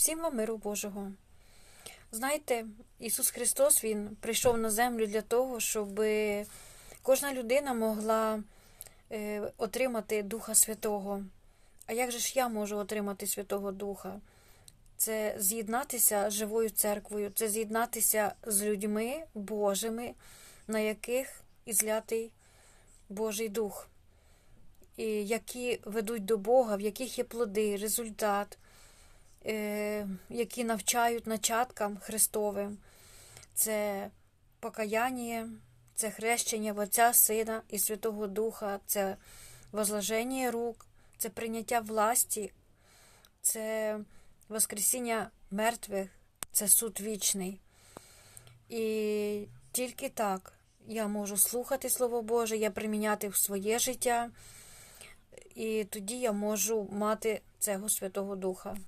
Всім вам миру Божого. Знаєте, Ісус Христос Він прийшов на землю для того, щоб кожна людина могла е, отримати Духа Святого. А як же ж я можу отримати Святого Духа? Це з'єднатися з живою церквою, це з'єднатися з людьми Божими, на яких ізлятий Божий Дух, і які ведуть до Бога, в яких є плоди, результат, які навчають начаткам Христовим. Це покаяння, це хрещення Отця, Сина і Святого Духа, це возложення рук, це прийняття власті, це Воскресіння мертвих, це суд вічний. І тільки так я можу слухати Слово Боже, я приміняти в своє життя, і тоді я можу мати цього Святого Духа.